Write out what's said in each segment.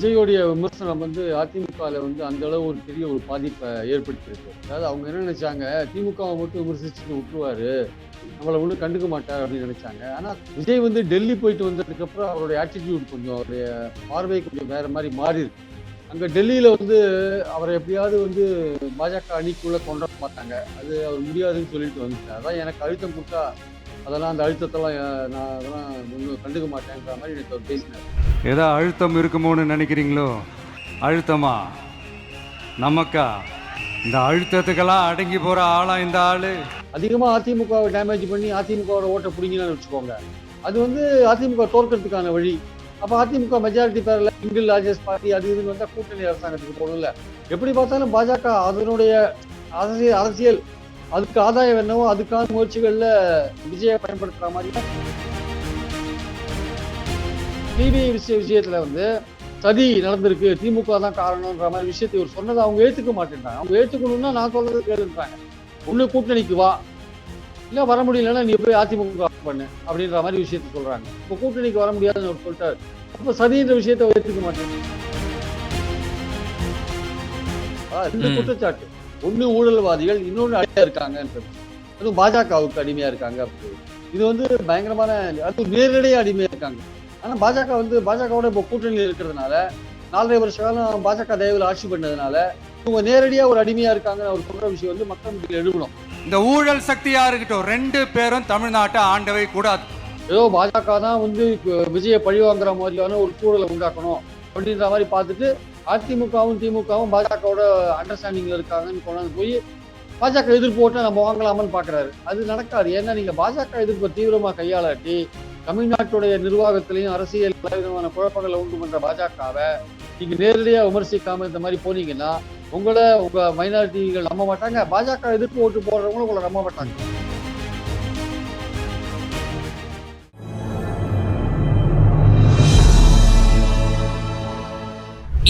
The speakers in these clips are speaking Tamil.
விஜயோடைய விமர்சனம் வந்து அதிமுகவில் வந்து அந்த அளவு ஒரு பெரிய ஒரு பாதிப்பை ஏற்படுத்தியிருக்கு. அதாவது அவங்க என்ன நினைச்சாங்க? திமுகவை மட்டும் விமர்சிச்சுட்டு விட்டுருவாரு. நம்மளை ஒன்றும் கண்டுக்க மாட்டார் அப்படின்னு நினைச்சாங்க. ஆனால் விஜய் வந்து டெல்லி போயிட்டு வந்ததுக்கப்புறம் அவருடைய ஆட்டிடியூட் கொஞ்சம் அவருடைய பார்வை கொஞ்சம் வேற மாதிரி மாறி இருக்கு அங்கே டெல்லியில் வந்து அவரை எப்படியாவது வந்து பாஜக அணிக்குள்ளே கொண்டாட மாட்டாங்க. அது அவர் முடியாதுன்னு சொல்லிட்டு வந்துட்டார். அதான் எனக்கு அழுத்தம் கொடுத்தா அதெல்லாம் அந்த அழுத்தத்தெல்லாம் நான் அதெல்லாம் ஒன்றும் கண்டுக்க மாட்டேன்ற மாதிரி எனக்கு அவர் பேசினார். ஏதோ அழுத்தம் இருக்குமோன்னு நினைக்கிறீங்களோ? அழுத்தமா? நமக்கா? இந்த அழுத்தத்துக்கெல்லாம் அடங்கி போற ஆளா இந்த ஆளு? அதிகமாக அதிமுகவை டேமேஜ் பண்ணி அதிமுகவோட ஓட்டை பிடிங்கினான்னு வச்சுக்கோங்க. அது வந்து அதிமுக தோற்கறதுக்கான வழி. அப்போ அதிமுக மெஜாரிட்டி பேரில் சிங்கிள் லார்ஜஸ்ட் பார்ட்டி அது இதுன்னு வந்தால் கூட்டணி அரசாங்கத்துக்கு போகணும்ல. எப்படி பார்த்தாலும் பாஜக அதனுடைய அரசியல் அரசியல் அதுக்கு ஆதாயம் என்னவோ அதுக்கான முயற்சிகளில் விஜயை பயன்படுத்துகிற மாதிரி சிபிஐ விஷய விஷயத்தில் வந்து சதி நடந்திருக்கு திமுக தான் காரணம்ன்ற மாதிரி விஷயத்தை இவர் சொன்னதை அவங்க ஏற்றுக்க மாட்டேன்றாங்க. அவங்க ஏற்றுக்கணும்னா நான் சொல்றது கேளுன்றாங்க. ஒண்ணு கூட்டணிக்கு வா. இல்ல வர முடியலன்னா நீ போய் அதிமுக பண்ணு அப்படின்ற மாதிரி விஷயத்த சொல்றாங்க. இப்போ கூட்டணிக்கு வர முடியாதுன்னு அவர் சொல்லிட்டாரு. அப்ப சதின்ற விஷயத்தை ஏத்துக்க மாட்டேன் ரெண்டு. குற்றச்சாட்டு. ஒண்ணு ஊழல்வாதிகள் இன்னொன்னு அடிமையா இருக்காங்கன்றது. அதுவும் பாஜகவுக்கு அடிமையா இருக்காங்க அப்படி. இது வந்து பயங்கரமான அது நேரடியா அடிமையா இருக்காங்க. ஆனா பாஜக வந்து பாஜகவோட இப்போ கூட்டணியில் இருக்கிறதுனால நாலரை வருஷ காலம் பாஜக தயவுல ஆட்சி பண்ணதுனால இவங்க நேரடியா ஒரு அடிமையா இருக்காங்கன்னு அவர் சொல்ற விஷயம் வந்து மக்கள் மத்தியில் எழுதணும் இந்த ஊழல் சக்தியா இருக்கட்டும் ரெண்டு பேரும் தமிழ்நாட்டை ஆண்டவை கூடாது. ஏதோ பாஜக தான் வந்து விஜயை பழி வாங்குற மாதிரியான ஒரு சூழலை உண்டாக்கணும் அப்படின்ற மாதிரி பார்த்துட்டு அதிமுகவும் திமுகவும் பாஜகவோட அண்டர்ஸ்டாண்டிங்ல இருக்காங்கன்னு கொண்டாந்து போய் பாஜக எதிர்ப்பு ஓட்டை நம்ம வாங்கலாமான்னு பாக்குறாரு. அது நடக்காது. ஏன்னா நீங்க பாஜக எதிர்ப்பை தீவிரமா கையாளாட்டி தமிழ்நாட்டுடைய நிர்வாகத்திலையும் அரசியல் பலவிதமான குழப்பங்களை உண்டு பண்ற பாஜகவை நீங்க நேரடியா விமர்சிக்காம இந்த மாதிரி போனீங்கன்னா உங்களை உங்க மைனாரிட்டிகள் நம்ப மாட்டாங்க. பாஜக எதிர்ப்பு ஓட்டு போடுறவங்களும் உங்களை நம்ப மாட்டாங்க.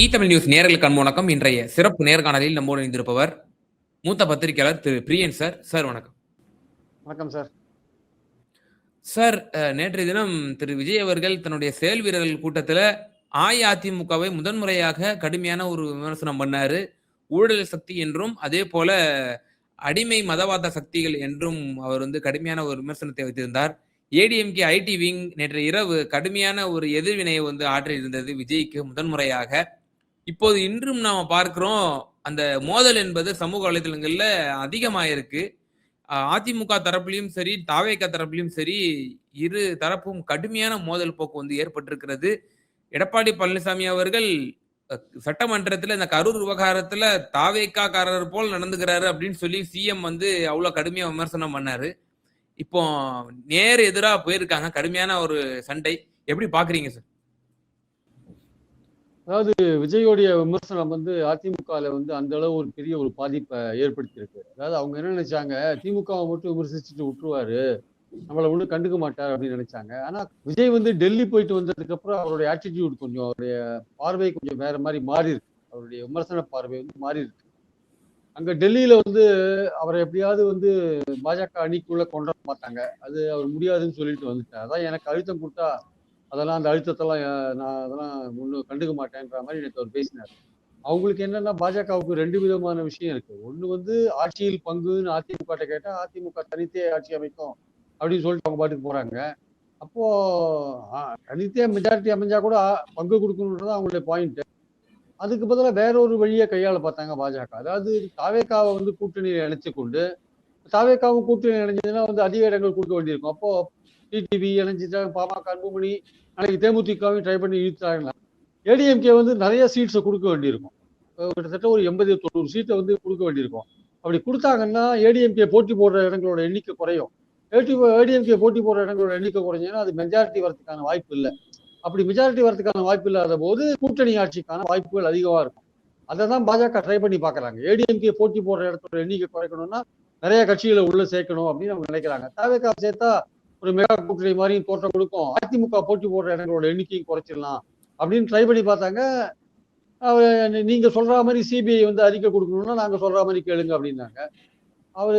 இ தமிழ் நியூஸ் நேரலுக்கு கண் வணக்கம். இன்றைய சிறப்பு நேர்காணலில் நம்மோடு இணைந்திருப்பவர் மூத்த பத்திரிகையாளர் திரு பிரியன் சார். சார் வணக்கம். வணக்கம் சார். சார் நேற்றைய தினம் திரு விஜய் அவர்கள் தன்னுடைய செயல் வீரர்கள் கூட்டத்துல அஇஅதிமுகவை முதன்முறையாக கடுமையான ஒரு விமர்சனம் பண்ணாரு. ஊழல் சக்தி என்றும் அதே போல அடிமை மதவாத சக்திகள் என்றும் அவர் வந்து கடுமையான ஒரு விமர்சனத்தை வைத்திருந்தார். ஏடிஎம்கே ஐடி விங் நேற்று இரவு கடுமையான ஒரு எதிர்வினையை வந்து ஆற்றியிருந்தது விஜய்க்கு முதன்முறையாக இப்போது இன்றும் நாம் பார்க்கிறோம் அந்த மோதல் என்பது சமூக வலைதளங்களில் அதிகமாயிருக்கு. அதிமுக தரப்புலையும் சரி தாவேக தரப்புலையும் சரி இரு தரப்பும் கடுமையான மோதல் போக்கு வந்து ஏற்பட்டிருக்கிறது. எடப்பாடி பழனிசாமி அவர்கள் சட்டமன்றத்தில் இந்த கரூர் விவகாரத்தில் தாவேக்காரர் போல் நடந்துக்கிறாரு அப்படின்னு சொல்லி சிஎம் வந்து அவ்வளோ கடுமையாக விமர்சனம் பண்ணாரு. இப்போ நேர் எதிராக போயிருக்காங்க கடுமையான ஒரு சண்டை. எப்படி பார்க்குறீங்க சார்? அதாவது விஜயோடைய விமர்சனம் வந்து அதிமுகவில் வந்து அந்த அளவு ஒரு பெரிய ஒரு பாதிப்பை ஏற்படுத்தியிருக்கு. அதாவது அவங்க என்ன நினைச்சாங்க? திமுகவை மட்டும் விமர்சிச்சுட்டு விட்டுருவாரு. நம்மளை ஒன்றும் கண்டுக்க மாட்டார் அப்படின்னு நினைச்சாங்க. ஆனா விஜய் வந்து டெல்லி போயிட்டு வந்ததுக்கு அப்புறம் அவருடைய ஆட்டிடியூட் கொஞ்சம் அவருடைய பார்வை கொஞ்சம் வேற மாதிரி மாறி இருக்கு அவருடைய விமர்சன பார்வை வந்து மாறி இருக்கு அங்க டெல்லியில வந்து அவரை எப்படியாவது வந்து பாஜக அணிக்குள்ள கொண்டு வர பார்த்தாங்க அது அவர் முடியாதுன்னு சொல்லிட்டு வந்துட்டார். அதான் எனக்கு அழுத்தம் கொடுத்தா அதெல்லாம் அந்த அழுத்தத்தெல்லாம் நான் அதெல்லாம் ஒன்றும் கண்டுக்க மாட்டேன்ற மாதிரி எனக்கு அவர் பேசினார். அவங்களுக்கு என்னன்னா பாஜகவுக்கு ரெண்டு விதமான விஷயம் இருக்கு. ஒன்று வந்து ஆட்சியில் பங்குன்னு அதிமுக கேட்டால் அதிமுக தனித்தே ஆட்சி அமைக்கும் அப்படின்னு சொல்லிட்டு அவங்க பாட்டுக்கு போறாங்க. அப்போ தனித்தே மெஜாரிட்டி அமைஞ்சா கூட பங்கு கொடுக்கணுன்றது அவங்களுடைய பாயிண்ட் அதுக்கு பதிலா வேற ஒரு வழியை கையாள பார்த்தாங்க பாஜக. அதாவது தாவேக்காவை வந்து கூட்டணியில் இணைச்சு கொண்டு தாவேக்காவும் கூட்டணி இணைஞ்சதுன்னா வந்து அதிக இடங்கள் கொடுக்க வேண்டியிருக்கும். அப்போ டிடிவி இணைஞ்சிட்டாங்க பாமக அன்புமணி அன்னைக்கு தேமுதிகவும் ட்ரை பண்ணி இழுத்தாங்கன்னா ஏடிஎம்கே வந்து நிறைய சீட்ஸை கொடுக்க வேண்டியிருக்கும். கிட்டத்தட்ட ஒரு எண்பது தொண்ணூறு சீட்டை வந்து கொடுக்க வேண்டியிருக்கும். அப்படி கொடுத்தாங்கன்னா ஏடிஎம்கே போட்டி போடுற இடங்களோட எண்ணிக்கை குறையும். ஏடி ஏடிஎம்கே போட்டி போடுற இடங்களோட எண்ணிக்கை குறைஞ்சுன்னா அது மெஜாரிட்டி வரதுக்கான வாய்ப்பு இல்லை. அப்படி மெஜாரிட்டி வரதுக்கான வாய்ப்பு இல்லாத போது கூட்டணி ஆட்சிக்கான வாய்ப்புகள் அதிகமாக இருக்கும். அதை தான் பாஜக ட்ரை பண்ணி பார்க்குறாங்க. ஏடிஎம்கே போட்டி போடுற இடத்தோட எண்ணிக்கை குறைக்கணும்னா நிறைய கட்சிகளை உள்ள சேர்க்கணும் அப்படின்னு அவங்க நினைக்கிறாங்க. தவிக சேர்த்தா ஒரு மெகா கூட்டணி மாதிரியும் தோற்றம் கொடுக்கும். அதிமுக போட்டி போடுற இடங்களோட எண்ணிக்கையும் குறைச்சிடலாம். அப்படின்னு ட்ரை பண்ணி பார்த்தாங்க. அவர் நீங்க சொல்ற மாதிரி சிபிஐ வந்து அறிக்கை கொடுக்கணும்னா நாங்க சொல்ற மாதிரி கேளுங்க அப்படின்னாங்க. அவர்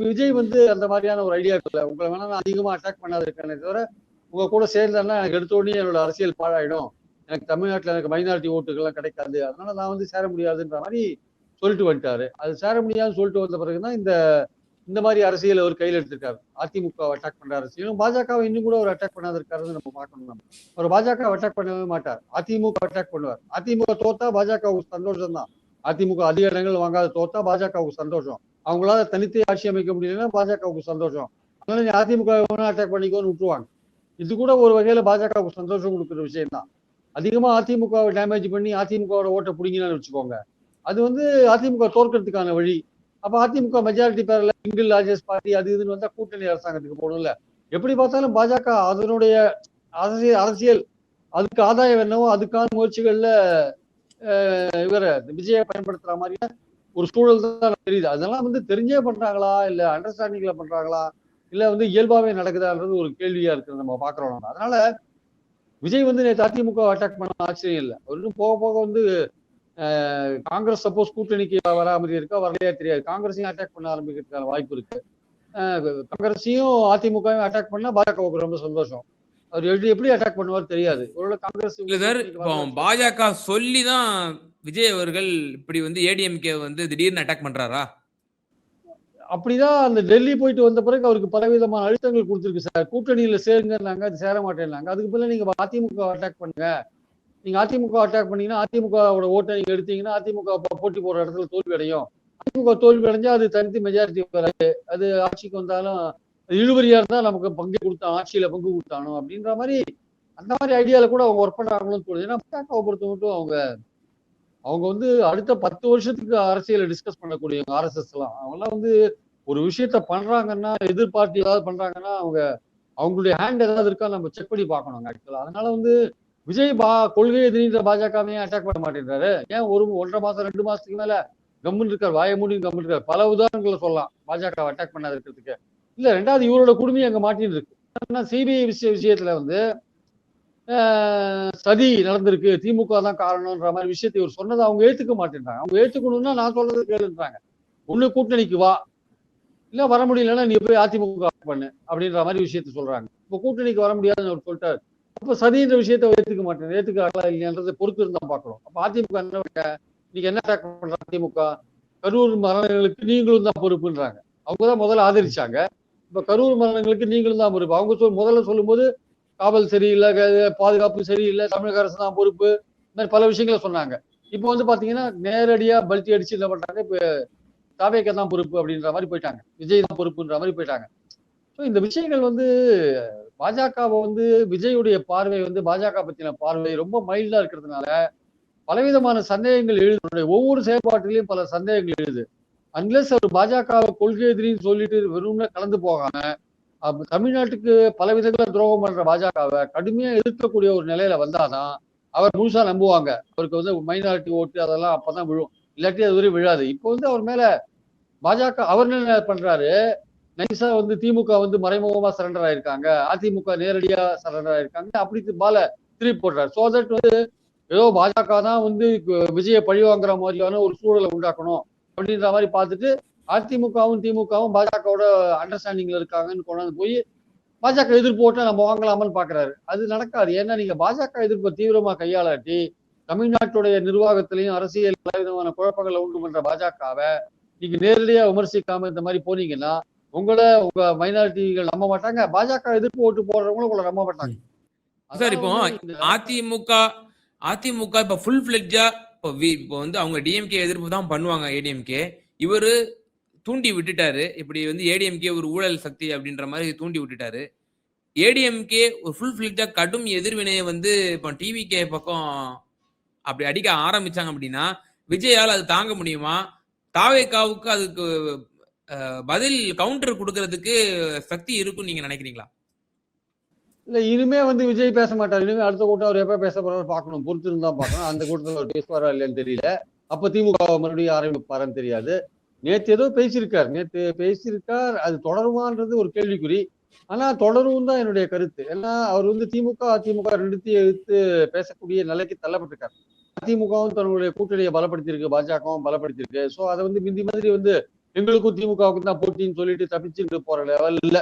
விஜய் வந்து அந்த மாதிரியான ஒரு ஐடியா இல்லை உங்களை வேணா நான் அதிகமா அட்டாக் பண்ணாதிருக்கானே தவிர உங்க கூட சேர்ந்தேன்னா எனக்கு எடுத்த உடனே என்னோட அரசியல் பாழாயிடும். எனக்கு தமிழ்நாட்டில் எனக்கு மைனாரிட்டி ஓட்டுகள்லாம் கிடைக்காது. அதனால நான் வந்து சேர முடியாதுன்ற மாதிரி சொல்லிட்டு வந்துட்டாரு. அது சேர முடியாதுன்னு சொல்லிட்டு வந்த பிறகுதான் இந்த இந்த மாதிரி அரசியல் அவர் கையில் எடுத்திருக்காரு. அதிமுக அட்டாக் பண்ற அரசியலும் பாஜகவை இன்னும் கூட அவர் அட்டாக் பண்ணாத இருக்காருன்னு நம்ம பார்க்கணும் நம்ம. அவர் பாஜக அட்டாக் பண்ணவே மாட்டார். அதிமுக அட்டாக் பண்ணுவார். அதிமுக தோத்தா பாஜகவுக்கு சந்தோஷம் தான். அதிமுக அதிக இடங்கள் வாங்காத தோத்தா பாஜகவுக்கு சந்தோஷம். அவங்களால தனித்து ஆட்சி அமைக்க முடியலன்னா பாஜகவுக்கு சந்தோஷம். அதனால நீ அதிமுக அட்டாக் பண்ணிக்கோன்னு விட்டுருவாங்க. இது கூட ஒரு வகையில பாஜகவுக்கு சந்தோஷம் கொடுக்குற விஷயம் தான். அதிகமா அதிமுகவை டேமேஜ் பண்ணி அதிமுகவோட ஓட்டை பிடிங்கினான்னு வச்சுக்கோங்க. அது வந்து அதிமுக தோற்கிறதுக்கான வழி. அப்ப அதிமுக மெஜாரிட்டி பேர்ல சிங்கிள் லார்ஜஸ்ட் பார்ட்டி அது இதுன்னு வந்தா கூட்டணி அரசாங்கத்துக்கு போகணும்ல எப்படி பார்த்தாலும் பாஜக அதனுடைய அரசியல் அரசியல் அதுக்கு ஆதாயம் என்னவோ அதுக்கான முயற்சிகள்ல இவரை விஜயை பயன்படுத்துற மாதிரியான ஒரு சூழல் தான் தெரியுது. அதெல்லாம் வந்து தெரிஞ்சே பண்றாங்களா? இல்ல அண்டர்ஸ்டாண்டிங்ல பண்றாங்களா? இல்லை வந்து இயல்பாவே நடக்குதான்றது ஒரு கேள்வியா இருக்கு நம்ம பாக்குறோம் நம்ம. அதனால விஜய் வந்து நேற்று அதிமுக அட்டாக் பண்ண ஆச்சரியம் இல்லை. அவர் போக போக வந்து காங்கிரஸ் சப்போஸ் கூட்டணிக்கு வரா மாதிரி இருக்கா? வரலையா தெரியாது. காங்கிரஸையும் அட்டாக் பண்ண ஆரம்பிக்கிறதுக்கான வாய்ப்பு இருக்கு. காங்கிரஸையும் அதிமுகவும் அட்டாக் பண்ணா பாஜகவுக்கு ரொம்ப சந்தோஷம். அவர் எப்படி எப்படி அட்டாக் பண்ணுவார் தெரியாது. ஒருவேளை காங்கிரஸ் இல்ல சார் இப்போ பாஜக சொல்லி தான் விஜய் அவர்கள் இப்படி வந்து ஏடிஎம்கே வந்து திடீர்னு அட்டாக் பண்றாரா? அப்படிதான் அந்த டெல்லி போயிட்டு வந்த பிறகு அவருக்கு பலவிதமான அழுத்தங்கள் கொடுத்துருக்கு சார் கூட்டணியில சேருங்கன்னாங்க அது சேர மாட்டேன்னாங்க. அதுக்கு பதிலா நீங்க அதிமுக அட்டாக் பண்ணுங்க. நீங்க அதிமுக அட்டாக் பண்ணீங்கன்னா அதிமுகவோட ஓட்டை நீங்க எடுத்தீங்கன்னா அதிமுக போட்டி போடுற இடத்துல தோல்வி அடையும் அதிமுக தோல்வி அடைஞ்சா அது தனித்து மெஜாரிட்டி வராது. அது ஆட்சிக்கு வந்தாலும் இழுபறியா இருந்தா நமக்கு பங்கு கொடுத்தான் ஆட்சியில பங்கு கொடுத்தானோ அப்படின்ற மாதிரி அந்த மாதிரி ஐடியால கூட அவங்க ஒர்க் பண்றாங்களோன்னு தோணுது. ஏன்னா பாஜகவை பொறுத்த மட்டும் அவங்க அவங்க வந்து அடுத்த பத்து வருஷத்துக்கு அரசியலை டிஸ்கஸ் பண்ணக்கூடியவங்க ஆர்எஸ்எஸ் எல்லாம் அவங்கெல்லாம் வந்து ஒரு விஷயத்த பண்றாங்கன்னா எதிர்பார்ட்டி ஏதாவது பண்றாங்கன்னா அவங்க அவங்களுடைய ஹேண்ட் ஏதாவது இருக்கா நம்ம செக் பண்ணி பார்க்கணும் ஆக்சுவலா அதனால வந்து விஜய் பா கொள்கை எதிரின்ற பாஜகவையும் அட்டாக் பண்ண மாட்டேங்கிறாரு ஏன் ஒரு ஒன்றரை மாசம் ரெண்டு மாசத்துக்கு மேல கம்முன்னு இருக்கார் வாய மூடி கம்முன்னு இருக்கார். பல உதாரணங்களை சொல்லலாம் பாஜக அட்டாக் பண்ணாத இருக்கிறதுக்கு. இல்ல ரெண்டாவது இவரோட குடும்பம் அங்க மாட்டின்னு இருக்கு. ஏன்னா சிபிஐ விஷய விஷயத்துல வந்து ஆஹ், சதி நடந்திருக்கு. திமுக தான் காரணம்ன்ற மாதிரி விஷயத்தை இவர் சொன்னதை அவங்க ஏத்துக்க மாட்டேன்றாங்க. அவங்க ஏத்துக்கணும்னா நான் சொல்றது கேளுன்றாங்க. ஒண்ணு கூட்டணிக்கு வா. இல்ல வர முடியலன்னா நீ போய் அதிமுக பண்ணு அப்படின்ற மாதிரி விஷயத்த சொல்றாங்க. இப்போ கூட்டணிக்கு வர முடியாதுன்னு அவர் சொல்லிட்டாரு. அப்போ சதின்ற விஷயத்த ஏற்றுக்க மாட்டேன். ஏத்துக்கிறாங்களா இல்லைன்றதை பொறுத்து இருந்தால் பார்க்கணும். அப்போ அதிமுக என்ன பண்ண என்ன அட்டாக் பண்ணுற அதிமுக? கரூர் மரணங்களுக்கு நீங்களும் தான் பொறுப்புன்றாங்க. அவங்க தான் முதல்ல ஆதரிச்சாங்க. இப்போ கரூர் மரணங்களுக்கு நீங்களும் தான் பொறுப்பு. அவங்க சொல் முதல்ல சொல்லும்போது காவல் சரியில்லை பாதுகாப்பு சரியில்லை தமிழக அரசு தான் பொறுப்பு. இந்த மாதிரி பல விஷயங்களை சொன்னாங்க. இப்போ வந்து பார்த்தீங்கன்னா நேரடியாக பல்ட்டி அடிச்சு என்ன பண்ணுறாங்க இப்போ தாவேக்க தான் பொறுப்பு அப்படின்ற மாதிரி போயிட்டாங்க. விஜய் தான் பொறுப்புன்ற மாதிரி போயிட்டாங்க. ஸோ இந்த விஷயங்கள் வந்து பாஜகவை வந்து விஜயுடைய பார்வை வந்து பாஜக பத்தின பார்வை ரொம்ப மைல்டா இருக்கிறதுனால பலவிதமான சந்தேகங்கள் எழுது. ஒவ்வொரு செயல்பாட்டிலையும் பல சந்தேகங்கள் எழுது. அன்லெஸ் அவர் பாஜக கொள்கை எதிரின்னு சொல்லிட்டு வெறும்னு கலந்து போகாம தமிழ்நாட்டுக்கு பல விதங்கள துரோகம் பண்ற பாஜகவை கடுமையா எதிர்க்கக்கூடிய ஒரு நிலையில வந்தாதான் அவர் முழுசா நம்புவாங்க. அவருக்கு வந்து மைனாரிட்டி ஓட்டு அதெல்லாம் அப்பதான் விழும். இல்லாட்டி அது வரை விழாது. இப்போ வந்து அவர் மேல பாஜக அவர் என்ன பண்றாரு? நைசா வந்து திமுக வந்து மறைமுகமா சரண்டர் ஆயிருக்காங்க. அதிமுக நேரடியா சரண்டர் ஆயிருக்காங்க. அப்படி பால திருப்பி போடுறாரு. சோ தட் வந்து ஏதோ பாஜக தான் வந்து விஜய பழி வாங்குற மாதிரியான ஒரு சூழலை உண்டாக்கணும் அப்படின்ற மாதிரி பார்த்துட்டு அதிமுகவும் திமுகவும் பாஜகவோட அண்டர்ஸ்டாண்டிங்ல இருக்காங்கன்னு கொண்டாந்து போய் பாஜக எதிர்ப்பு ஓட்டை நம்ம வாங்கலாமான்னு பாக்குறாரு. அது நடக்காது. ஏன்னா நீங்க பாஜக எதிர்ப்பை தீவிரமா கையாளாட்டி தமிழ்நாட்டுடைய நிர்வாகத்திலையும் அரசியல் பலவிதமான குழப்பங்களை உண்டு பண்ற பாஜகவை நீங்க நேரடியா விமர்சிக்காம இந்த மாதிரி போனீங்கன்னா உங்களை உங்க மைனாரிட்டிகள் நம்ப மாட்டாங்க. பாஜக எதிர்ப்பு ஓட்டு போடுறவங்களும் உங்களை நம்ப மாட்டாங்க. சார், இப்போ அதிமுக அதிமுக இப்ப ஃபுல் ஃபிளெட்ஜா இப்போ வந்து அவங்க டிஎம்கே எதிர்ப்பு தான் பண்ணுவாங்க ஏடிஎம்கே இவரு தூண்டி விட்டுட்டாரு. இப்படி வந்து ஏடிஎம்கே ஒரு ஊழல் சக்தி அப்படின்ற மாதிரி தூண்டி விட்டுட்டாரு. ஏடிஎம்கே ஒரு ஃபுல் ஃபிளெட்ஜா கடும் எதிர்வினையை வந்து இப்போ டிவிகே பக்கம் அப்படி அடிக்க ஆரம்பிச்சாங்க அப்படின்னா விஜயால் அது தாங்க முடியுமா? தாவேக்காவுக்கு அதுக்கு பதில் கவுண்டர் கொடுக்கறதுக்கு சக்தி இருக்கும்னு நீங்க நினைக்கிறீங்களா? இல்ல இனிமே வந்து விஜய் பேச மாட்டார். இனிமே அடுத்த கூட்டம் அவர் எப்ப பேச போறாரு பாக்கணும் பொறுத்து இருந்தா பாக்கணும் அந்த கூட்டத்தில் அவர் பேசுவாரா இல்லையான்னு தெரியல. அப்ப திமுக மறுபடியும் ஆரம்பிப்பாரான்னு தெரியாது. நேத்து ஏதோ பேசியிருக்கார். நேத்து பேசியிருக்கார். அது தொடருமான்றது ஒரு கேள்விக்குறி. ஆனா தொடரும் தான் என்னுடைய கருத்து. ஏன்னா அவர் வந்து திமுக அதிமுக ரெண்டுத்தையும் எதிர்த்து பேசக்கூடிய நிலைக்கு தள்ளப்பட்டிருக்கார். அதிமுகவும் தன்னுடைய கூட்டணியை பலப்படுத்தியிருக்கு. பாஜகவும் பலப்படுத்தியிருக்கு. ஸோ அதை வந்து மிந்தி மாதிரி வந்து எங்களுக்கும் திமுகவுக்கும் தான் போட்டின்னு சொல்லிட்டு தப்பிச்சுட்டு போற லெவல் இல்ல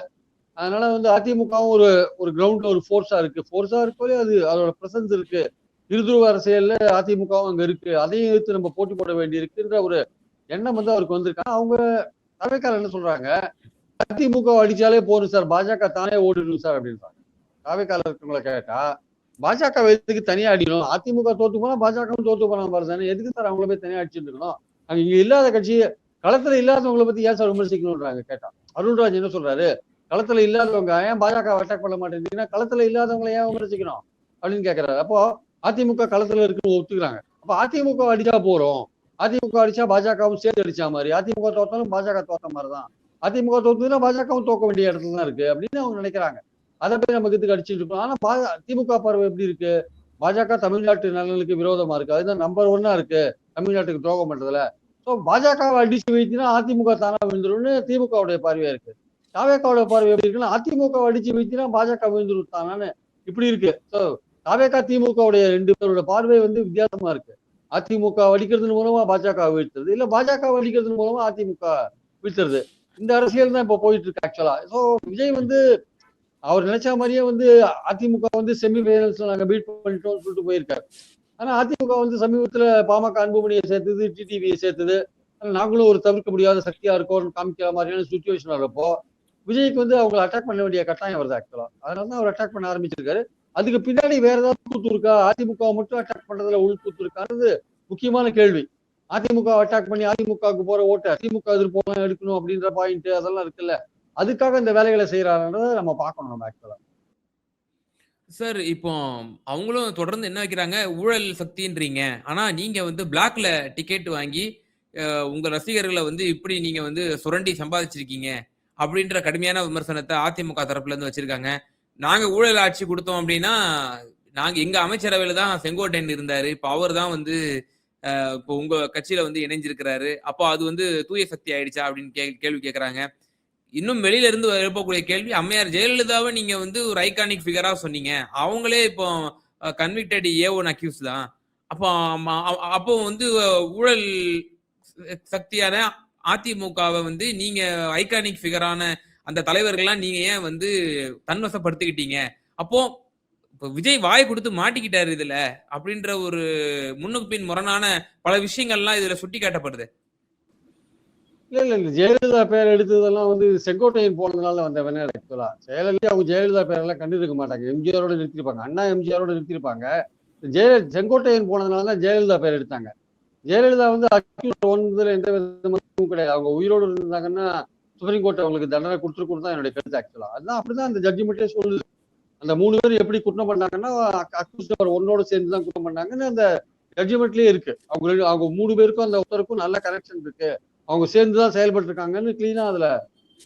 அதனால வந்து அதிமுகவும் ஒரு ஒரு கிரவுண்ட்ல ஒரு ஃபோர்ஸா இருக்கு. ஃபோர்ஸா இருக்கவே அது அதோட பிரசன்ஸ் இருக்கு. இருதுருவ அரசியல்ல அதிமுகவும் அங்க இருக்கு. அதையும் எடுத்து நம்ம போட்டி போட வேண்டி இருக்குன்ற ஒரு எண்ணம் வந்து அவருக்கு வந்திருக்காங்க அவங்க தலைக்காரர் என்ன சொல்றாங்க? அதிமுக அடிச்சாலே போதும் சார். பாஜக தானே ஓடிடும் சார் அப்படின்றாங்க. தாவேக்கால இருக்கவங்கள கேட்டா பாஜக எதுக்கு தனியா அடிக்கணும்? அதிமுக தோத்து போனா பாஜகவும் தோத்து போனா பாரு தானே எதுக்கு சார் அவங்கள போய் தனியா அடிச்சுட்டு இருக்கணும்? அங்க இல்லாத கட்சியை களத்துல இல்லாதவங்களை பத்தி ஏன் சார் விமர்சிக்கணும்ன்றாங்க? கேட்டான் அருள்ராஜ் என்ன சொல்றாரு? களத்துல இல்லாதவங்க ஏன் பாஜக அட்டாக் பண்ண மாட்டேங்கிறீங்கன்னா களத்துல இல்லாதவங்களை ஏன் விமர்சிக்கணும்? அப்படின்னு கேக்குறாரு. அப்போ அதிமுக களத்துல இருக்குன்னு ஒத்துக்கிறாங்க. அப்ப அதிமுக அடிச்சா போறோம். அதிமுக அடிச்சா பாஜகவும் சேர்த்து அடிச்சா மாதிரி. அதிமுக தோத்தாலும் பாஜக தோத்த மாதிரி தான் அதிமுக தோத்துனா பாஜகவும் தோக்க வேண்டிய இடத்துல தான் இருக்கு அப்படின்னு அவங்க நினைக்கிறாங்க. அதை போய் நம்ம இதுக்கு அடிச்சுட்டு இருக்கோம். ஆனா பா திமுக பார்வை எப்படி இருக்கு? பாஜக தமிழ்நாட்டு நலனுக்கு விரோதமா இருக்கு. அதுதான் நம்பர் ஒன்னா இருக்கு. தமிழ்நாட்டுக்கு துரோகம் பண்றதுல. ஸோ பாஜகவை அடிச்சு வைத்தினா அதிமுக தானா விழுந்துரும்னு திமுகவுடைய பார்வையா இருக்கு. தாவேக்காவோட பார்வை எப்படி இருக்குன்னா அதிமுக அடிச்சு வைத்தினா பாஜக விழுந்துரும் தானான்னு இப்படி இருக்கு. ஸோ தாவேக்கா திமுகவுடைய ரெண்டு பேரோட பார்வை வந்து வித்தியாசமா இருக்கு. அதிமுக அடிக்கிறது மூலமா பாஜக வீழ்த்துறது இல்ல பாஜக அடிக்கிறது மூலமா அதிமுக வீழ்த்துறது. இந்த அரசியல் தான் இப்ப போயிட்டு இருக்கு ஆக்சுவலா ஸோ விஜய் வந்து அவர் நினைச்ச மாதிரியே வந்து அதிமுக வந்து செமி ஃபைனல்ஸ்ல நாங்க பீட் பண்ணிட்டோம்னு சொல்லிட்டு போயிருக்காரு. ஆனா அதிமுக வந்து சமீபத்துல பாமக அன்புமணியை சேர்த்தது டிடிவியை சேர்த்தது. நாங்களும் ஒரு தவிர்க்க முடியாத சக்தியா இருக்கோம்னு காமிக்கிற மாதிரியான சுச்சுவேஷன் வரப்போ விஜய்க்கு வந்து அவங்களை அட்டாக் பண்ண வேண்டிய கட்டாயம் வருது ஆக்சுவலா அதனால தான் அவர் அட்டாக் பண்ண ஆரம்பிச்சிருக்காரு. அதுக்கு பின்னாடி வேற ஏதாவது கூத்து இருக்கா? அதிமுக மட்டும் அட்டாக் பண்றதுல உள் கூத்து இருக்கான்றது முக்கியமான கேள்வி. அதிமுக அட்டாக் பண்ணி அதிமுகவுக்கு போற ஓட்டு அதிமுக எதிர்ப்பு எடுக்கணும் அப்படின்ற பாயிண்ட் அதெல்லாம் இருக்குல்ல. அதுக்காக இந்த வேலைகளை செய்யறாருன்றதை நம்ம பார்க்கணும் நம்ம ஆக்சுவலா சார் இப்போ அவங்களும் தொடர்ந்து என்ன வைக்கிறாங்க? ஊழல் சக்தின்றீங்க. ஆனா நீங்க வந்து பிளாக்ல டிக்கெட் வாங்கி உங்க ரசிகர்களை வந்து இப்படி நீங்க வந்து சுரண்டி சம்பாதிச்சிருக்கீங்க அப்படின்ற கடுமையான விமர்சனத்தை அதிமுக தரப்புல இருந்து வச்சிருக்காங்க. நாங்க ஊழல் ஆட்சி கொடுத்தோம் அப்படின்னா நாங்க எங்க அமைச்சரவையில தான் செங்கோட்டையன் இருந்தாரு. இப்ப அவர் தான் வந்து இப்போ உங்க கட்சியில வந்து இணைஞ்சிருக்கிறாரு. அப்போ அது வந்து தூய சக்தி ஆயிடுச்சா அப்படின்னு கே கேள்வி கேட்கறாங்க இன்னும் வெளியில இருந்து எழுப்பக்கூடிய கேள்வி அம்மையார் ஜெயலலிதாவை நீங்க வந்து ஒரு ஐகானிக் ஃபிகரா சொன்னீங்க. அவங்களே இப்போ கன்விக்டட் ஏ ஒன் அக்யூஸ் தான். அப்போ அப்போ வந்து ஊழல் சக்தியான அதிமுகவை வந்து நீங்க ஐகானிக் ஃபிகரான அந்த தலைவர்கள்லாம் நீங்க ஏன் வந்து தன்வசப்படுத்திக்கிட்டீங்க? அப்போ இப்போ விஜய் வாய் கொடுத்து மாட்டிக்கிட்டாரு இதுல அப்படின்ற ஒரு முன்னுக்கு பின் முரணான பல விஷயங்கள்லாம் இதுல சுட்டி காட்டப்படுது இல்ல இல்ல இல்ல. ஜெயலலிதா பேர் எடுத்ததெல்லாம் வந்து செங்கோட்டையன் போனதுனால வந்த வேணா ஆக்சுவலா ஜெயலலிதா அவங்க ஜெயலலிதா பேரெல்லாம் கண்டிருக்க மாட்டாங்க. எம்ஜிஆரோட நிறுத்திருப்பாங்க. அண்ணா எம்ஜிஆரோட நிறுத்திருப்பாங்க. ஜெய செங்கோட்டையன் போனதுனால தான் ஜெயலலிதா பேர் எடுத்தாங்க. ஜெயலலிதா வந்து அக்யூஸ் ஒன்றதுல எந்த விதமும் கிடையாது. அவங்க உயிரோடு இருந்தாங்கன்னா சுப்ரீம் கோர்ட் அவங்களுக்கு தண்டனை கொடுத்துருக்கணும் தான் என்னுடைய கருத்து ஆக்சுவலா அதான் அப்படிதான் அந்த ஜட்ஜ்மெண்ட்டே சொல்லுது. அந்த மூணு பேர் எப்படி குற்றம் பண்ணாங்கன்னா அக்யூஸ் நம்பர் ஒன்னோட சேர்ந்து தான் குற்றம் பண்ணாங்கன்னு அந்த ஜட்ஜ்மெண்ட்லயே இருக்கு. அவங்க அவங்க மூணு பேருக்கும் அந்த ஒருத்தருக்கும் நல்ல கனெக்ஷன் இருக்கு. அவங்க சேர்ந்து தான் செயல்பட்டு இருக்காங்கன்னு கிளீனா அதுல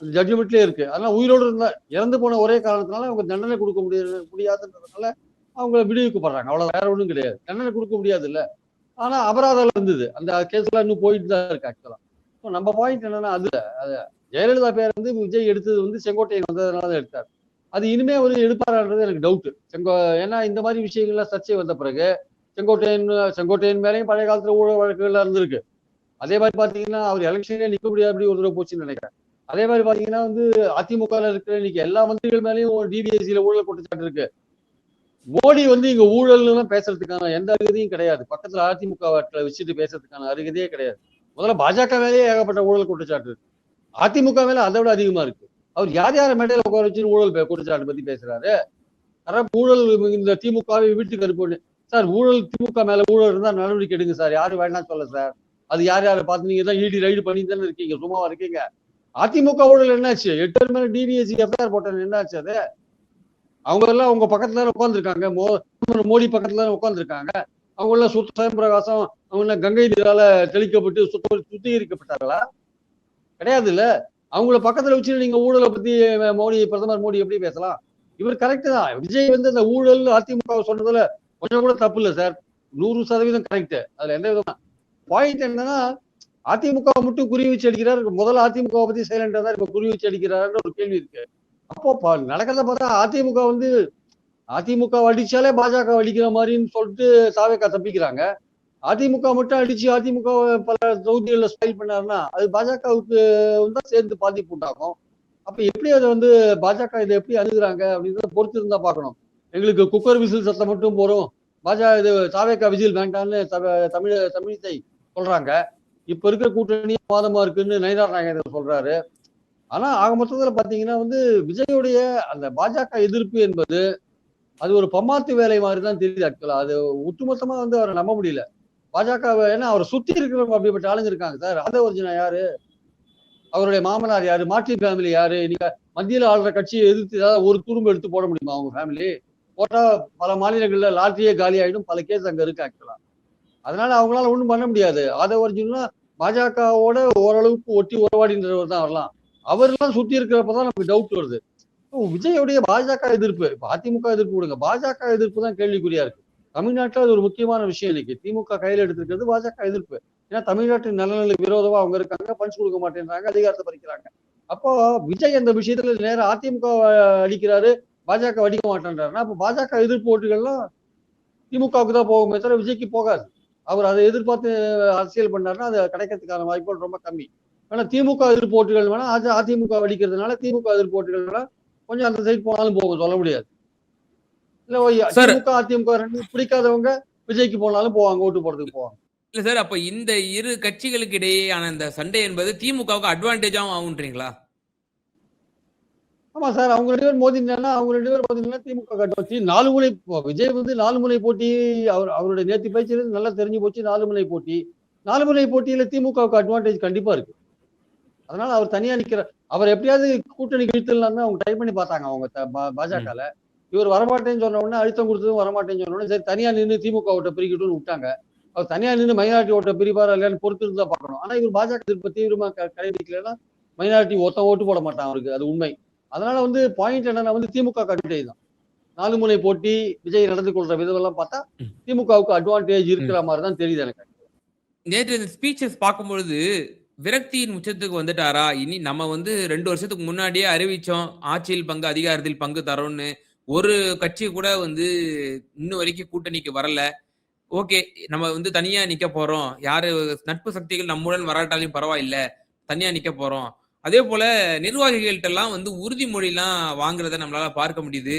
ஜட்ஜ்மெண்ட்லயே இருக்கு. அதனால உயிரோடு இருந்தா இறந்து போன ஒரே காரணத்தினால அவங்க தண்டனை கொடுக்க முடியாது முடியாதுன்றதுனால அவங்கள விடுவிக்கப்படுறாங்க. அவ்வளவு வேற ஒன்றும் கிடையாது. தண்டனை கொடுக்க முடியாது இல்ல ஆனா அபராதம் இருந்தது. அந்த கேஸ்ல இன்னும் போயிட்டு தான் இருக்கு ஆக்சுவலா ஸோ நம்ம பாயிண்ட் என்னன்னா அது. ஜெயலலிதா பேர் வந்து விஜய் எடுத்தது வந்து செங்கோட்டையன் வந்ததுனால தான் எடுத்தார். அது இனிமே வந்து எடுப்பாரான்றது எனக்கு டவுட்டு செங்கோ ஏன்னா இந்த மாதிரி விஷயங்கள்லாம் சர்ச்சை வந்த பிறகு செங்கோட்டையன் செங்கோட்டையன் மேலேயும் பழைய காலத்துல ஊழல் வழக்குகள்லாம் இருந்திருக்கு. அதே மாதிரி பாத்தீங்கன்னா அவர் எலெக்ஷனே நிக்க முடியாது அப்படி ஒரு தடவை போச்சுன்னு நினைக்கிறேன். அதே மாதிரி பாத்தீங்கன்னா வந்து அதிமுக இருக்கிற இன்னைக்கு எல்லா மந்திரிகள் மேலேயும் டிபிஎஸ்சியில ஊழல் குற்றச்சாட்டு இருக்கு. மோடி வந்து இங்க ஊழல்னு பேசுறதுக்கான எந்த அருகதையும் கிடையாது. பக்கத்துல அதிமுக வச்சுட்டு பேசுறதுக்கான அருகதையே கிடையாது. முதல்ல பாஜக மேலேயே ஏகப்பட்ட ஊழல் குற்றச்சாட்டு இருக்கு. அதிமுக மேல அதை விட அதிகமா இருக்கு. அவர் யார் யார மேடையில உட்கார வச்சு ஊழல் குற்றச்சாட்டு பத்தி பேசுறாரு? அதான் ஊழல் இந்த திமுகவை வீட்டுக்கு அனுப்பி சார் ஊழல் திமுக மேல ஊழல் இருந்தா நடவடிக்கை எடுங்க சார். யாரும் வேண்டாம் சொல்ல சார். அது யார் யாரை பார்த்து? நீங்க தான் இடி ரைடு பண்ணி தானே இருக்கீங்க சும்மாவா இருக்கீங்க? அதிமுக ஊழல் என்னாச்சு? எட்டு பேர் மேல டிபிஎஸ்சி எஃப்ஐஆர் போட்டது என்னாச்சு அது? அவங்க எல்லாம் உங்க பக்கத்துல தானே உட்காந்துருக்காங்க மோ மோடி பக்கத்துல தானே உட்காந்துருக்காங்க அவங்க எல்லாம் சுத்த சுயம் பிரகாசம் அவங்க எல்லாம் கங்கை நீரால தெளிக்கப்பட்டு சுத்த சுத்திகரிக்கப்பட்டார்களா? கிடையாது இல்ல அவங்கள பக்கத்துல வச்சு நீங்க ஊழலை பத்தி மோடி பிரதமர் மோடி எப்படி பேசலாம்? இவர் கரெக்ட் தான். விஜய் வந்து அந்த ஊழல் அதிமுக சொன்னதுல கொஞ்சம் கூட தப்பு இல்லை சார். நூறு சதவீதம் கரெக்ட் அதுல எந்த விதமா பாயிண்ட் என்னன்னா அதிமுக மட்டும் குறி வச்சு அடிக்கிறார் முதல்ல அதிமுக பத்தி சைலண்டா தான் இப்ப குறி வச்சு அடிக்கிறாருன்ற ஒரு கேள்வி இருக்கு. அப்போ ப- நடக்கிறத பார்த்தா அதிமுக வந்து அதிமுக அடிச்சாலே பாஜக அடிக்கிற மாதிரின்னு சொல்லிட்டு தாவேக்கா தப்பிக்கிறாங்க. அதிமுக மட்டும் அடிச்சு அதிமுக பல தொகுதிகளில் ஸ்பைல் பண்ணாருன்னா அது பாஜகவுக்கு தான் சேர்ந்து பாதிப்பு உண்டாகும். அப்ப எப்படி அதை வந்து பாஜக இதை எப்படி அணுகுறாங்க அப்படின்றத பொறுத்து இருந்தா பார்க்கணும். எங்களுக்கு குக்கர் விசில் சத்தம் மட்டும் போறோம். பாஜக இது தாவேக்கா விசில் வேண்டாம்னு தமிழ தமிழிசை சொல்றாங்க. இப்ப இருக்கிற கூட்டணி வாதமா இருக்குன்னு நயினார் நாகேந்திரன் சொல்றாரு. ஆனா ஆக மொத்தத்துல பாத்தீங்கன்னா வந்து விஜயுடைய அந்த பாஜக எதிர்ப்பு என்பது அது ஒரு பம்மாத்து வேலை மாதிரி தான் தெரியுது ஆக்சுவலா அது ஒட்டுமொத்தமா வந்து அவரை நம்ப முடியல. பாஜக ஏன்னா அவரை சுத்தி இருக்கிறவங்க அப்படிப்பட்ட ஆளுங்க இருக்காங்க சார். அந்த யாரு? அவருடைய மாமனார் யாரு? மாற்றி ஃபேமிலி யாரு? நீங்க மத்தியில ஆளுற கட்சியை எதிர்த்து ஏதாவது ஒரு துரும்பு எடுத்து போட முடியுமா அவங்க ஃபேமிலி போட்டா பல மாநிலங்கள்ல லாட்டரியே காலி ஆயிடும் பல கேஸ் அங்க இருக்கு ஆக்சுவலா அதனால அவங்களால ஒண்ணும் பண்ண முடியாது. ஆதவ அர்ஜுனா பாஜகவோட ஓரளவுக்கு ஒட்டி உறவாடின்றவர் தான் வரலாம். அவர்லாம் சுத்தி இருக்கிறப்பதான் நமக்கு டவுட் வருது. இப்போ விஜயோடைய பாஜக எதிர்ப்பு. அதிமுக எதிர்ப்பு விடுங்க பாஜக எதிர்ப்பு தான் கேள்விக்குறியா இருக்கு. தமிழ்நாட்டில் அது ஒரு முக்கியமான விஷயம் இன்னைக்கு. திமுக கையில் எடுத்திருக்கிறது பாஜக எதிர்ப்பு. ஏன்னா தமிழ்நாட்டின் நலனுக்கு விரோதமா அவங்க இருக்காங்க பஞ்ச் கொடுக்க மாட்டேன்றாங்க அதிகாரத்தை பறிக்கிறாங்க. அப்போ விஜய் அந்த விஷயத்துல நேரம் அதிமுக அடிக்கிறாரு பாஜக அடிக்க மாட்டேன்றாருன்னா அப்போ பாஜக எதிர்ப்பு ஓட்டுகள்லாம் திமுகவுக்கு தான் போகுமே தவிர விஜய்க்கு போகாது. அவர் அதை எதிர்பார்த்து அரசியல் பண்ணாருன்னா அது கிடைக்கிறதுக்கான வாய்ப்புகள் ரொம்ப கம்மி. ஆனா திமுக எதிர்ப்பு ஓட்டுகள் வேணா அது அதிமுக அடிக்கிறதுனால திமுக எதிர்ப்பு ஓட்டுகள் வேணா கொஞ்சம் அந்த சைடு போனாலும் போகும் சொல்ல முடியாது. இல்ல. திமுக அதிமுக ரெண்டு பிடிக்காதவங்க விஜய்க்கு போனாலும் போவாங்க ஓட்டு போடுறதுக்கு போவாங்க. இல்ல சார் அப்ப இந்த இரு கட்சிகளுக்கு இடையேயான இந்த சண்டை என்பது திமுகவுக்கு அட்வான்டேஜாவும் ஆகுன்றீங்களா ஆமா சார் அவங்க ரெண்டு பேரும் மோதினா அவங்க ரெண்டு பேரும் மோதினா திமுக கட்சி நாலு முனை விஜய் வந்து நாலு முனை போட்டி அவர் அவருடைய நேற்று பேச்சிலிருந்து நல்லா தெரிஞ்சு போச்சு நாலு முனை போட்டி. நாலு முனை போட்டியில திமுகவுக்கு அட்வான்டேஜ் கண்டிப்பா இருக்கு. அதனால அவர் தனியா நிக்கிற அவர் எப்படியாவது கூட்டணி கிழித்தலாம் அவங்க ட்ரை பண்ணி பார்த்தாங்க அவங்க பாஜகல. இவர் வரமாட்டேன்னு சொன்ன உடனே அழுத்தம் கொடுத்ததும் வரமாட்டேன்னு சொன்ன உடனே சரி தனியா நின்று திமுக ஓட்ட பிரிக்கட்டும்னு விட்டாங்க. அவர் தனியா நின்று மைனாரிட்டி ஓட்ட பிரிவாரா இல்லையான்னு பொறுத்து இருந்தா பார்க்கணும். ஆனா இவர் பாஜக திருப்ப தீவிரமா கடைபிடிக்கலன்னா மைனாரிட்டி ஒத்த ஓட்டு போட மாட்டான் அவருக்கு. அது உண்மை. அதனால வந்து பாயிண்ட் என்னன்னா வந்து திமுக அட்வான்டேஜ் தான் நாலு முனை போட்டி விஜய் நடந்து கொள்ற விதம் எல்லாம் பார்த்தா. திமுகவுக்கு அட்வான்டேஜ் இருக்கிற மாதிரி தான் தெரியுது எனக்கு. நேற்று இந்த ஸ்பீச்சஸ் பார்க்கும்பொழுது விரக்தியின் உச்சத்துக்கு வந்துட்டாரா? இனி நம்ம வந்து ரெண்டு வருஷத்துக்கு முன்னாடியே அறிவிச்சோம் ஆட்சியில் பங்கு அதிகாரத்தில் பங்கு தரோம்னு ஒரு கட்சி கூட வந்து இன்னும் வரைக்கும் கூட்டணிக்கு வரல. ஓகே நம்ம வந்து தனியா நிக்க போறோம். யாரு நட்பு சக்திகள் நம்முடன் வராட்டாலையும் பரவாயில்ல. தனியா நிக்க போறோம். அதே போல நிர்வாகிகள்கிட்டலாம் எல்லாம் வந்து உறுதிமொழிலாம் வாங்குறத நம்மளால பார்க்க முடியுது.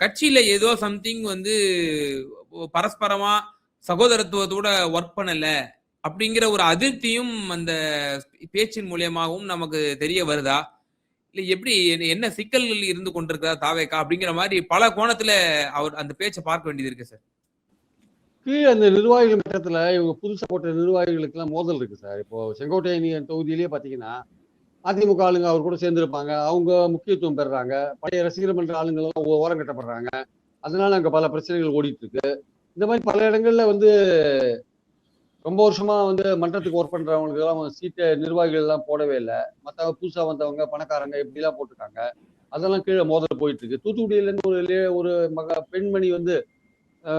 கட்சியில ஏதோ சம்திங் வந்து பரஸ்பரமா சகோதரத்துவத்தோட ஒர்க் பண்ணல அப்படிங்கிற ஒரு அதிருப்தியும் அந்த பேச்சின் மூலியமாகவும் நமக்கு தெரிய வருதா? இல்ல எப்படி என்ன- என்ன சிக்கல்கள் இருந்து கொண்டிருக்கிறா தாவேக்கா அப்படிங்கிற மாதிரி பல கோணத்துல அவர் அந்த பேச்சை பார்க்க வேண்டியது இருக்கு சார். கீழே அந்த நிர்வாகிகள் மட்டத்துல இவங்க புதுசா போட்ட நிர்வாகிகளுக்கு எல்லாம் மோதல் இருக்கு சார். இப்போ செங்கோட்டையன் தொகுதியிலேயே பாத்தீங்கன்னா அதிமுக ஆளுங்க அவர் கூட சேர்ந்திருப்பாங்க. அவங்க முக்கியத்துவம் பெறுறாங்க. பழைய ரசிகர் மன்ற ஆளுங்க எல்லாம் ஓரம் கட்டப்படுறாங்க. அதனால அங்கே பல பிரச்சனைகள் ஓடிட்டு இருக்கு இந்த மாதிரி பல இடங்கள்ல வந்து ரொம்ப வருஷமா வந்து மன்றத்துக்கு ஒர்க் பண்றவங்களுக்கு எல்லாம் சீட்டை நிர்வாகிகள் எல்லாம் போடவே இல்லை. மற்ற புதுசா வந்தவங்க பணக்காரங்க இப்படிலாம் எல்லாம் போட்டிருக்காங்க. அதெல்லாம் கீழே மோதல் போயிட்டு இருக்கு தூத்துக்குடியில இருந்து ஒரு ஒரு மக பெண்மணி வந்து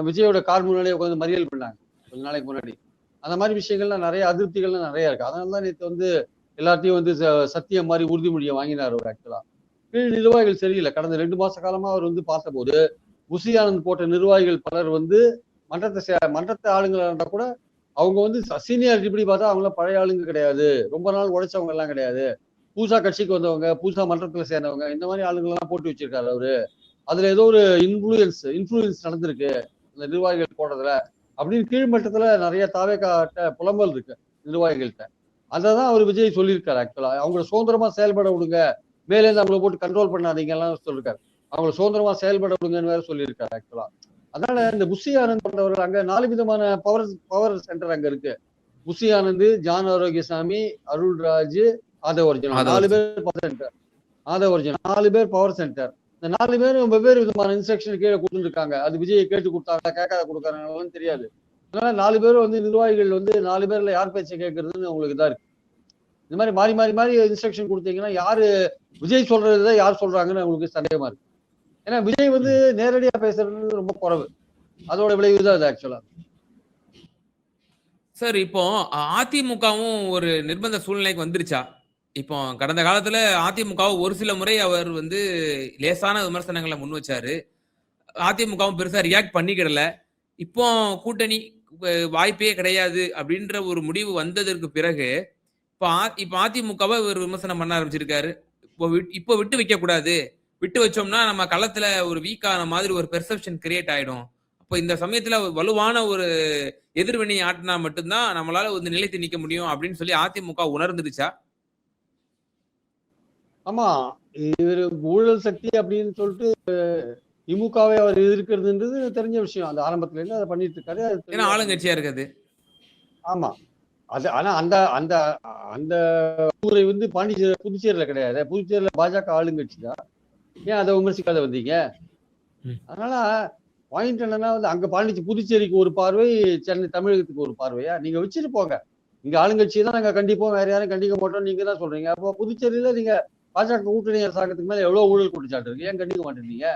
விஜயோட கார் முன்னாடியே உட்காந்து மறியல் பண்ணாங்க. கொஞ்ச நாளைக்கு முன்னாடி. அந்த மாதிரி விஷயங்கள்லாம் நிறைய அதிருப்திகள்லாம் நிறைய இருக்கு. அதனால தான் நேற்று வந்து எல்லாத்தையும் வந்து ச- சத்தியம் மாதிரி உறுதிமொழியை வாங்கினார் அவர் ஆக்சுவலா கீழ் நிர்வாகிகள் சரியில்லை. கடந்த ரெண்டு மாச காலமா அவர் வந்து பார்த்தபோது முசியானந்த் போட்ட நிர்வாகிகள் பலர் வந்து மன்றத்தை சே- மன்றத்தை ஆளுங்களா இருந்தா கூட அவங்க வந்து சீனியர் இப்படி பார்த்தா அவங்களாம் பழைய ஆளுங்க கிடையாது. ரொம்ப நாள் உழைச்சவங்க எல்லாம் கிடையாது. பூசா கட்சிக்கு வந்தவங்க பூசா மன்றத்துல சேர்ந்தவங்க இந்த மாதிரி ஆளுங்கள்லாம் போட்டு வச்சிருக்காரு அவரு. அதுல ஏதோ ஒரு இன்ஃபுளுயன்ஸ் இன்ஃபுளுயன்ஸ் நடந்திருக்கு இந்த நிர்வாகிகள் போடுறதுல. அப்படின்னு கீழ்மட்டத்துல நிறைய தாவேக்காட்ட புலம்பல் இருக்கு நிர்வாகிகள்கிட்ட அதை தான் அவர் விஜய் சொல்லியிருக்காரு ஆக்சுவலா அவங்கள சுதந்திரமா செயல்பட விடுங்க. மேலே இருந்து அவங்கள போட்டு கண்ட்ரோல் பண்ணாதீங்க எல்லாம் சொல்லியிருக்காரு அவங்கள சுதந்திரமா செயல்பட விடுங்கன்னு வேற சொல்லியிருக்காரு ஆக்சுவலா அதனால இந்த புஷி ஆனந்த் போன்றவர்கள் அங்க நாலு விதமான பவர் பவர் சென்டர் அங்க இருக்கு. புஷி ஆனந்த் ஜான் ஆரோக்கியசாமி அருள்ராஜ் ஆதவர்ஜன். ஆதவ நாலு பேர் பவர் சென்டர் ஆதவர்ஜன். நாலு பேர் பவர் சென்டர் இந்த நாலு பேரும் வெவ்வேறு விதமான இன்ஸ்ட்ரக்ஷன் கீழே கொடுத்துருக்காங்க அது விஜயை கேட்டு கொடுத்தாங்க கேட்காத கொடுக்காங்கன்னு தெரியாது. அதனால நாலு பேரும் வந்து நிர்வாகிகள் வந்து நாலு பேர்ல யார் பேச்சை கேட்கறதுன்னு உங்களுக்கு இதா இருக்கு. இந்த மாதிரி மாறி மாறி மாறி இன்ஸ்ட்ரக்ஷன் கொடுத்தீங்கன்னா யாரு விஜய் சொல்றதை யார் சொல்றாங்கன்னு உங்களுக்கு சந்தேகமா இருக்கு. ஏன்னா விஜய் வந்து நேரடியா பேசுறது ரொம்ப குறவு. அதோட விளைவு தான் அது ஆக்சுவலா சார் இப்போ அதிமுகவும் ஒரு நிர்பந்த சூழ்நிலைக்கு வந்துருச்சா? இப்போ கடந்த காலத்துல அதிமுகவை ஒரு சில முறை அவர் வந்து லேசான விமர்சனங்களை முன் வச்சாரு. அதிமுகவும் பெருசா ரியாக்ட் பண்ணிக்கிடல. இப்போ கூட்டணி வாய்ப்பே கிடையாது அப்படின்ற ஒரு முடிவு வந்ததற்கு பிறகு இப்போ இப்போ அதிமுகவை இவர் விமர்சனம் பண்ண ஆரம்பிச்சிருக்காரு. இப்போ விட்- இப்போ விட்டு வைக்க கூடாது. விட்டு வச்சோம்னா நம்ம களத்துல ஒரு வீக்கான மாதிரி ஒரு பெர்செப்ஷன் கிரியேட் ஆயிடும். அப்போ இந்த சமயத்துல வலுவான ஒரு எதிர்வினை ஆட்டினா மட்டும்தான் நம்மளால வந்து நிலைத்து நிக்க முடியும் அப்படின்னு சொல்லி அதிமுக உணர்ந்துருச்சா ஆமா. இவர் ஊழல் சக்தி அப்படின்னு சொல்லிட்டு திமுகவை அவர் எதிர்க்கிறதுன்றது தெரிஞ்ச விஷயம். அந்த ஆரம்பத்துல இருந்து அதை பண்ணிட்டு இருக்காரு ஏன்னா ஆளுங்கட்சியா இருக்குது. ஆமா. அது ஆனா அந்த அந்த அந்த ஊரை வந்து பாண்டிச்சேரி புதுச்சேரியில கிடையாது. புதுச்சேரியில பாஜக ஆளுங்கட்சி தான் ஏன் அதை விமர்சிக்காத வந்தீங்க. அதனால பாயிண்ட் என்னன்னா வந்து அங்க பாண்டிச்சேரி புதுச்சேரிக்கு ஒரு பார்வை சென்னை தமிழகத்துக்கு ஒரு பார்வையா? நீங்க வச்சுட்டு போங்க. இங்க ஆளுங்கட்சி தான் நாங்க கண்டிப்போம். வேற யாரும் கண்டிக்க மாட்டோம் நீங்க தான் சொல்றீங்க. அப்போ புதுச்சேரியில நீங்க பாஜக கூட்டணி அரசாங்கத்துக்கு மேல எவ்வளவு ஊழல் குற்றச்சாட்டு இருக்கு? ஏன் கண்டிக்க மாட்டேங்கிறீங்க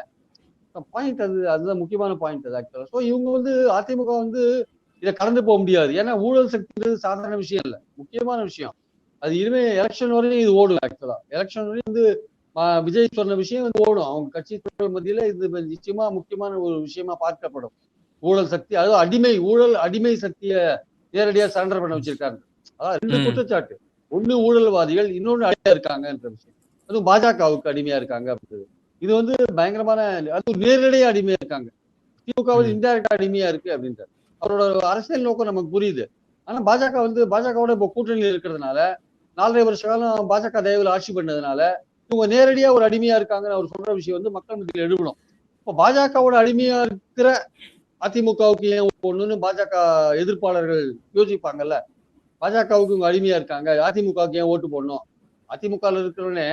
பாயிண்ட் அது அதுதான் முக்கியமான பாயிண்ட் அது ஆக்சுவலா ஸோ இவங்க வந்து அதிமுக வந்து இதை கடந்து போக முடியாது. ஏன்னா ஊழல் சக்தின்றது சாதாரண விஷயம் இல்லை. முக்கியமான விஷயம். அது இனிமே எலெக்ஷன் வரையும் இது ஓடும் ஆக்சுவலா எலெக்ஷன் வரையும் வந்து விஜய் சொன்ன விஷயம் வந்து ஓடும். அவங்க கட்சி தொண்டர்கள் மத்தியில இது நிச்சயமா முக்கியமான ஒரு விஷயமா பார்க்கப்படும். ஊழல் சக்தி அதுவும் அடிமை ஊழல் அடிமை சக்தியை நேரடியா சரண்டர் பண்ண வச்சிருக்காங்க. அதான் ரெண்டு. குற்றச்சாட்டு. ஒண்ணு ஊழல்வாதிகள் இன்னொன்னு அடிமையா இருக்காங்கன்ற விஷயம். அதுவும் பாஜகவுக்கு அடிமையா இருக்காங்க. அப்படின்றது இது வந்து பயங்கரமான அது நேரடியா அடிமையா இருக்காங்க. திமுக வந்து. இன்டைரக்டா அடிமையா இருக்கு அப்படின்றது அவரோட அரசியல் நோக்கம் நமக்கு புரியுது. ஆனா பாஜக வந்து பாஜகவோட இப்போ கூட்டணியில் இருக்கிறதுனால நாலரை வருஷ காலம் பாஜக தயவுல ஆட்சி பண்ணதுனால இவங்க நேரடியா ஒரு அடிமையா இருக்காங்கன்னு அவர் சொல்ற விஷயம் வந்து மக்கள் மத்தியில் எழுதணும் இப்போ பாஜகவோட அடிமையா இருக்கிற அதிமுகவுக்கு ஏன் ஒண்ணுன்னு பாஜக எதிர்ப்பாளர்கள் யோசிப்பாங்கல்ல? பாஜகவுக்கு இவங்க அடிமையா இருக்காங்க. அதிமுகவுக்கு ஏன் ஓட்டு போடணும்? அதிமுக இருக்கிறவனே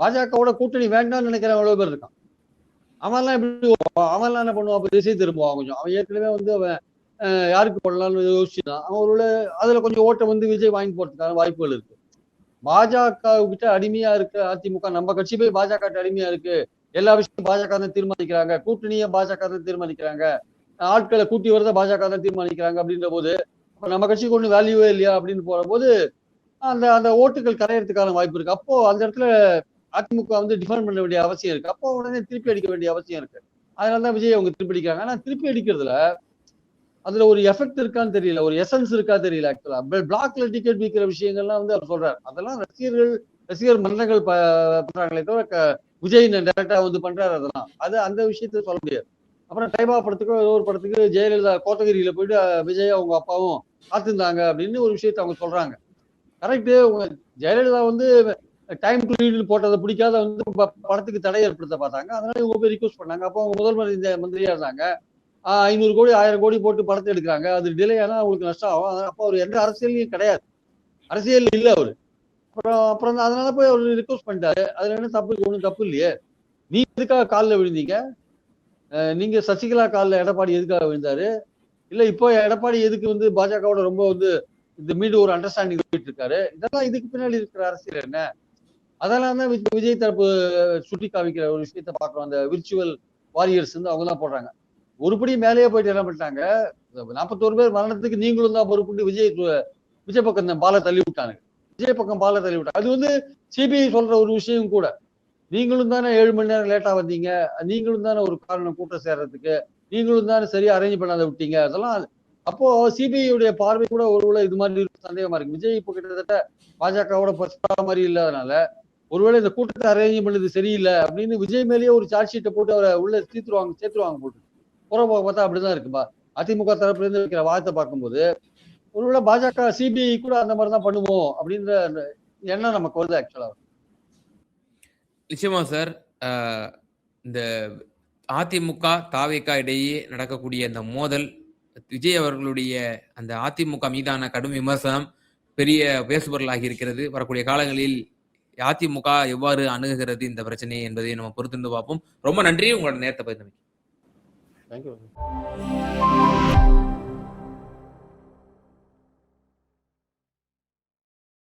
பாஜகவோட கூட்டணி வேண்டாம்னு நினைக்கிற அவ்வளவு பேர் இருக்கான்? அவன்லாம் எப்படி அவன்லாம் என்ன பண்ணுவான்? அப்ப திசை திரும்புவான் கொஞ்சம். அவன் ஏற்கனவே வந்து அவன் யாருக்கு போடலாம்னு யோசிச்சுதான். அவன் ஒரு அதுல கொஞ்சம் ஓட்டை வந்து விஜய் வாங்கி போறதுக்கான வாய்ப்புகள் இருக்கு. பாஜக கிட்ட அடிமையா இருக்கு அதிமுக நம்ம கட்சி போய் பாஜக அடிமையா இருக்கு. எல்லா விஷயமும் பாஜக தான் தீர்மானிக்கிறாங்க. கூட்டணியை பாஜக தான் தீர்மானிக்கிறாங்க. ஆட்களை கூட்டி வரத பாஜக தான் தீர்மானிக்கிறாங்க அப்படின்ற போது அப்ப நம்ம கட்சிக்கு ஒன்றும் வேல்யூவே இல்லையா அப்படின்னு போற போது அந்த அந்த ஓட்டுகள் கரையறதுக்கான வாய்ப்பு இருக்கு. அப்போ அந்த இடத்துல அதிமுக வந்து டிஃபெண்ட் பண்ண வேண்டிய அவசியம் இருக்கு. அப்போ உடனே திருப்பி அடிக்க வேண்டிய அவசியம் இருக்கு. அதனால தான் விஜய் அவங்க திருப்பி அடிக்கிறாங்க. ஆனா திருப்பி அடிக்கிறதுல அதுல ஒரு எஃபெக்ட் இருக்கான்னு தெரியல. ஒரு எசன்ஸ் இருக்கா தெரியல ஆக்சுவலா பிளாக்ல டிக்கெட் விற்கிற விஷயங்கள்லாம் வந்து அவர் சொல்றாரு. அதெல்லாம் ரசிகர்கள் ரசிகர் மன்றங்கள் ப- பண்றாங்களே தவிர க- விஜய் டேரக்டா வந்து பண்றாரு அதெல்லாம். அது அந்த விஷயத்த சொல்ல முடியாது. அப்புறம் டைபா படத்துக்கு ஏதோ ஒரு படத்துக்கு ஜெயலலிதா கோத்தகிரியில போயிட்டு விஜய் அவங்க அப்பாவும் காத்திருந்தாங்க அப்படின்னு ஒரு விஷயத்த அவங்க சொல்றாங்க. கரெக்ட் ஜெயலலிதா வந்து டைம் டு போட்டதை பிடிக்காத வந்து ப- படத்துக்கு தடை ஏற்படுத்த பார்த்தாங்க. அதனால இவங்க போய் ரிக்வஸ்ட் பண்ணாங்க. அப்போ அவங்க முதல்வர் இந்த மந்திரியா இருந்தாங்க. ஆஹ் ஐநூறு கோடி ஆயிரம் கோடி போட்டு படத்தை எடுக்கிறாங்க. அது டிலே ஆனா அவங்களுக்கு நஷ்டம் ஆகும் அதனால அப்போ அவர் எந்த அரசியலையும் கிடையாது. அரசியல் இல்ல அவரு. அப்புறம் அப்புறம் தான் அதனால போய் அவர் ரிக்வஸ்ட் பண்ணிட்டாரு. அதுல என்ன தப்பு ஒன்றும் தப்பு இல்லையே. நீ எதுக்காக காலில் விழுந்தீங்க? நீங்க சசிகலா காலில் எடப்பாடி எதுக்காக விழுந்தாரு? இல்ல இப்போ எடப்பாடி எதுக்கு வந்து பாஜகவோட ரொம்ப வந்து இந்த மீண்டும் ஒரு அண்டர்ஸ்டாண்டிங் போயிட்டு இருக்காரு? இதெல்லாம் இதுக்கு பின்னாடி இருக்கிற அரசியல் என்ன? அதெல்லாம் தான் விஜய் தரப்பு சுட்டி காமிக்கிற ஒரு விஷயத்த பார்க்குறோம். அந்த விர்ச்சுவல் வாரியர்ஸ் வந்து அவங்க தான் போடுறாங்க. ஒருபடி மேலேயே போயிட்டு என்ன பண்ணிட்டாங்க? நாற்பத்தோரு பேர் மரணத்துக்கு நீங்களும் தான் பொறுப்புண்டு விஜய் விஜய் பக்கம் இந்த பாலை தள்ளி விட்டாங்க விஜய் பக்கம் பாலை தள்ளி விட்டாங்க. அது வந்து சிபிஐ சொல்ற ஒரு விஷயம் கூட. நீங்களும் தானே ஏழு மணி நேரம் லேட்டா வந்தீங்க. நீங்களும் தானே ஒரு காரணம் கூட்டம் சேர்றதுக்கு. நீங்களும் தானே சரியா அரேஞ்ச் பண்ணாத விட்டீங்க. அதெல்லாம் அப்போ சிபிஐயுடைய பார்வை கூட ஒரு இது மாதிரி சந்தேகமா இருக்கு. விஜய் இப்போ கிட்டத்தட்ட பாஜகவோட பசா மாதிரி இல்லாதனால ஒருவேளை இந்த கூட்டத்தை அரேஞ்ச் பண்ணது சரியில்லை அப்படின்னு விஜய் மேலேயே ஒரு சார்ஜ் ஷீட்டை போட்டு அவரை உள்ள தீத்துருவாங்க சேர்த்துருவாங்க போட்டு. புறம் போக பார்த்தா அப்படிதான் இருக்குப்பா. அதிமுக தரப்புல இருந்து வைக்கிற வார்த்தை பார்க்கும்போது ஒருவேளை பாஜக சிபிஐ கூட அந்த மாதிரி தான் பண்ணுவோம் அப்படின்ற எண்ணம் நமக்கு வருது ஆக்சுவலா நிச்சயமா சார். இந்த அதிமுக தாவேக்கா இடையே நடக்கக்கூடிய இந்த மோதல் விஜய் அவர்களுடைய அந்த அதிமுக மீதான கடும் விமர்சனம் பெரிய பேசுபொருளாகி இருக்கிறது. வரக்கூடிய காலங்களில் அதிமுக எவ்வாறு அணுகுகிறது இந்த பிரச்சனையை என்பதை நம்ம பொறுத்திருந்து பார்ப்போம். ரொம்ப நன்றி. உங்களோட நேரத்தை பகிர்ந்து தேங்க்யூ